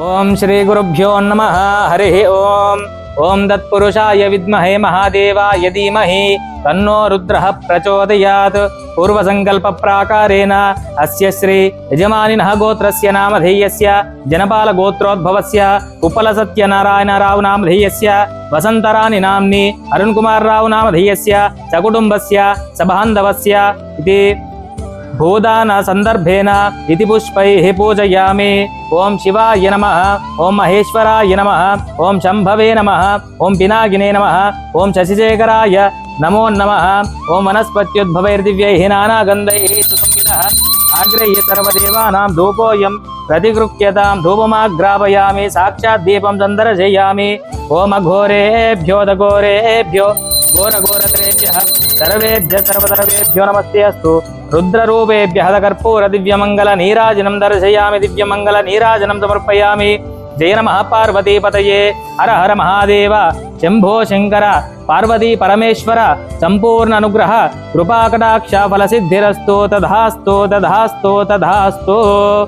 ఓం శ్రీ గురుభ్యో నమ హరి ఓం ఓం తత్పురుషాయ విద్మహే మహాదేవాయ ధీమహి తన్నో రుద్ర ప్రచోదయాత్ పూర్వసంకల్ప ప్రాకారేణ అస్య శ్రీ యజమానినః గోత్రస్య నామధేయస్య జనపాల గోత్రోద్భవస్య ఉప్పల సత్యనారాయణరావు నామధేయస్య వసంతరాణి నామ్ని అరుణ్ కుమార్ రావు నామధేయస్య సకుటుంబస్య సబాంధవస్య ఇది भूदानसन्दर्भेन इति पुष्पैः पूजयामि। ॐ शिवाय नमः ॐ महेश्वराय नमः ॐ शम्भवे नमः ॐ पिनागिने नमः ॐ शशिशेखराय नमो नमः ॐ वनस्पत्युद्भवैर्दिव्यैः नानागन्धैः सुसंविदः। आग्रह्य सर्वदेवानां धूपोऽयं प्रतिगृह्यतां धूपमाग्रापयामि साक्षात् दीपं सन्दर्शयामि। ॐ अघोरेभ्यो दघोरेभ्यो, घोरघोरतरेभ्यः, सर्वेभ्य सर्वतरवेभ्यो नमस्ते अस्तु। రుద్రరూపేభ్య హతకర్పూర దివ్యమంగళ నీరాజనం దర్శయామి దివ్యమంగళ నీరాజనం సమర్పయామి. జయ నమ పార్వతీపతయే హర హర మహాదేవ. శంభో శంకర. పార్వతీ పరమేశ్వర. సంపూర్ణ అనుగ్రహ. కృపాకటాక్ష ఫల సిద్ధిరస్తో తధాస్తో తధాస్తో తధాస్తో.